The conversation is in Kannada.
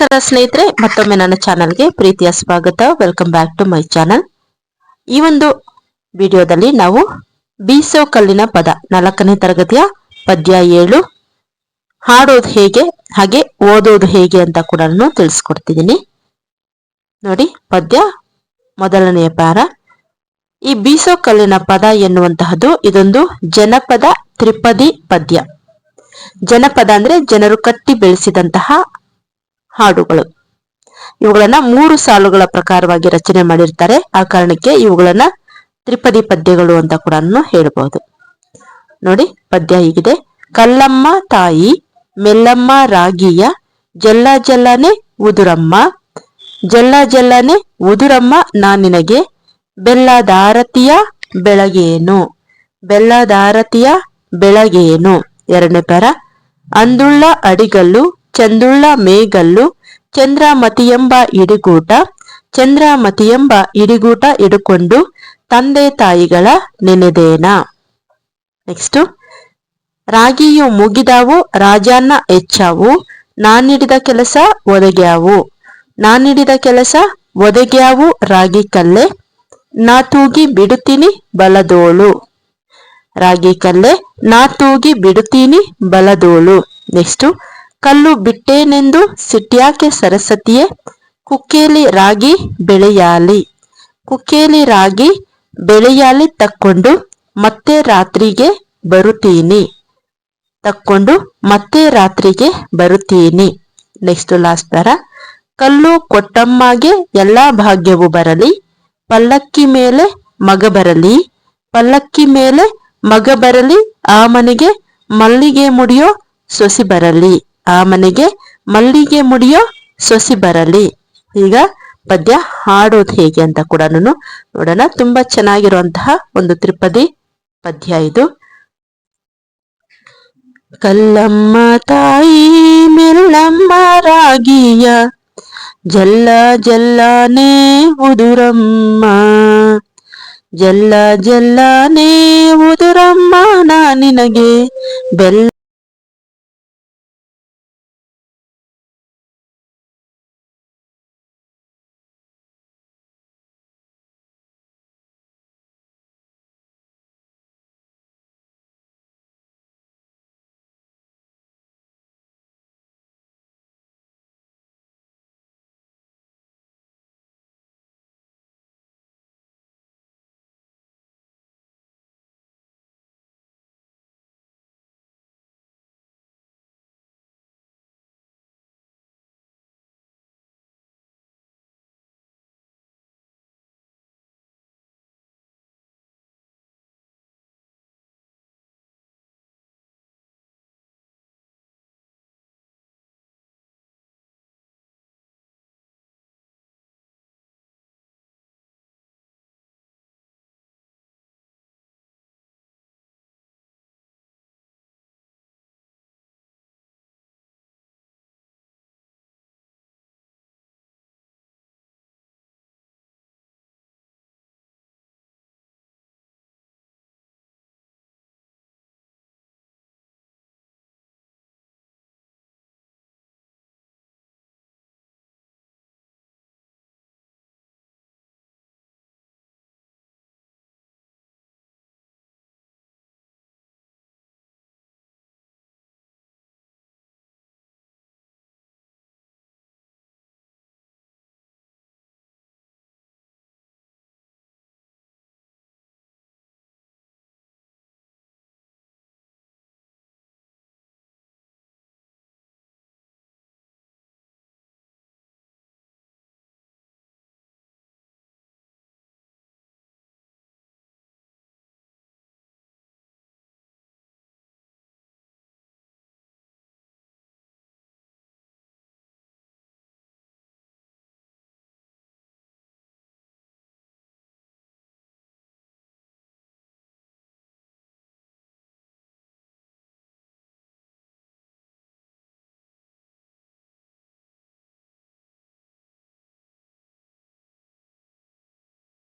ನಮಸ್ಕಾರ ಸ್ನೇಹಿತರೆ, ಮತ್ತೊಮ್ಮೆ ನನ್ನ ಚಾನಲ್ಗೆ ಪ್ರೀತಿಯ ಸ್ವಾಗತ. Welcome back to my channel ಈ ಒಂದು ವಿಡಿಯೋದಲ್ಲಿ ನಾವು ಬೀಸೋ ಕಲ್ಲಿನ ಪದ, ನಾಲ್ಕನೇ ತರಗತಿಯ ಪದ್ಯ ಏಳು, ಹಾಡೋದು ಹೇಗೆ, ಹಾಗೆ ಓದೋದು ಹೇಗೆ ಅಂತ ಕೂಡ ನಾನು ತಿಳಿಸ್ಕೊಡ್ತಿದ್ದೀನಿ. ನೋಡಿ, ಪದ್ಯ ಮೊದಲನೆಯ ಪಾರ. ಈ ಬೀಸೋ ಕಲ್ಲಿನ ಪದ ಎನ್ನುವಂತಹದ್ದು ಇದೊಂದು ಜನಪದ ತ್ರಿಪದಿ ಪದ್ಯ. ಜನಪದ ಅಂದ್ರೆ ಜನರು ಕಟ್ಟಿ ಬೆಳೆಸಿದಂತಹ ಹಾಡುಗಳು. ಇವುಗಳನ್ನ ಮೂರು ಸಾಲುಗಳ ಪ್ರಕಾರವಾಗಿ ರಚನೆ ಮಾಡಿರ್ತಾರೆ. ಆ ಕಾರಣಕ್ಕೆ ಇವುಗಳನ್ನ ತ್ರಿಪದಿ ಪದ್ಯಗಳು ಅಂತ ಕೂಡ ಹೇಳಬಹುದು ನೋಡಿ, ಪದ್ಯ ಹೀಗಿದೆ. ಕಲ್ಲಮ್ಮ ತಾಯಿ, ಮೆಲ್ಲಮ್ಮ ರಾಗಿಯ, ಜಲ್ಲ ಜಲ್ಲನೆ ಉದುರಮ್ಮ, ಜಲ್ಲ ಜಲ್ಲನೆ ಉದುರಮ್ಮ ನಾ ನಿನಗೆ ಬೆಲ್ಲದಾರತಿಯ ಬೆಳಗೇನು ಬೆಲ್ಲದಾರತಿಯ ಬೆಳಗೇನು. ಎರಡನೇ ಪರ ಅಂದುಳ್ಳ ಅಡಿಗಲ್ಲು ಚಂದುಳ್ಳ ಮೇಗಲ್ಲು, ಚಂದ್ರಮತಿಯೆಂಬ ಇಡಿಗೂಟ ಚಂದ್ರಮತಿಯೆಂಬ ಇಡಿಗೂಟ ಇಡುಕೊಂಡು ತಂದೆ ತಾಯಿಗಳ ನೆನೆದೇನ. ನೆಕ್ಸ್ಟ್ ರಾಗಿಯು ಮುಗಿದಾವು, ರಾಜಾನ್ನ ಹೆಚ್ಚಾವು, ನಾನಿಡಿದ ಕೆಲಸ ಒದಗ್ಯಾವು. ನಾನಿಡಿದ ಕೆಲಸ ಒದಗ್ಯಾವು ರಾಗಿ ಕಲ್ಲೆ, ನಾ ತೂಗಿ ಬಿಡುತ್ತೀನಿ ಬಲದೋಳು. ರಾಗಿ ಕಲ್ಲೆ, ನಾ ತೂಗಿ ಬಿಡುತ್ತೀನಿ ಬಲದೋಳು. ನೆಕ್ಸ್ಟ್ ಕಲ್ಲು ಬಿಟ್ಟೇನೆಂದು ಸಿಟ್ಯಾಕೆ ಸರಸ್ವತಿಯೇ? ಕುಕ್ಕೇಲಿ ರಾಗಿ ಬೆಳೆಯಾಲಿ. ಕುಕ್ಕೇಲಿ ರಾಗಿ ಬೆಳೆಯಾಲಿ ತಕ್ಕೊಂಡು ಮತ್ತೆ ರಾತ್ರಿಗೆ ಬರುತ್ತೀನಿ. ತಕ್ಕೊಂಡು ಮತ್ತೆ ರಾತ್ರಿಗೆ ಬರುತ್ತೀನಿ. ನೆಕ್ಸ್ಟ್ ಲಾಸ್ಟ್ ತರ. ಕಲ್ಲು ಕೊಟ್ಟಮ್ಮಗೆ ಎಲ್ಲಾ ಭಾಗ್ಯವು ಬರಲಿ. ಪಲ್ಲಕ್ಕಿ ಮೇಲೆ ಮಗ ಬರಲಿ. ಪಲ್ಲಕ್ಕಿ ಮೇಲೆ ಮಗ ಬರಲಿ. ಆ ಮನೆಗೆ ಮಲ್ಲಿಗೆ ಮುಡಿಯೋ ಸೊಸಿ ಬರಲಿ. ಆ ಮನೆಗೆ ಮಲ್ಲಿಗೆ ಮುಡಿಯೋ ಸೊಸಿ ಬರಲಿ. ಈಗ ಪದ್ಯ ಹಾಡೋದು ಹೇಗೆ ಅಂತ ಕೂಡ ನೋಡೋಣ. ತುಂಬಾ ಚೆನ್ನಾಗಿರುವಂತಹ ಒಂದು ತ್ರಿಪದಿ ಪದ್ಯ ಇದು. ಕಲ್ಲಮ್ಮ ತಾಯಿ ಮೆಲ್ಲಮ್ಮ ರಾಗಿಯ ಜಲ್ಲ ಜಲ್ಲನೇ ಉದುರಮ್ಮ. ಜಲ್ಲ ಜಲ್ಲನೇ ಉದುರಮ್ಮ ನಾ ನಿನಗೆ ಬೆಲ್ಲ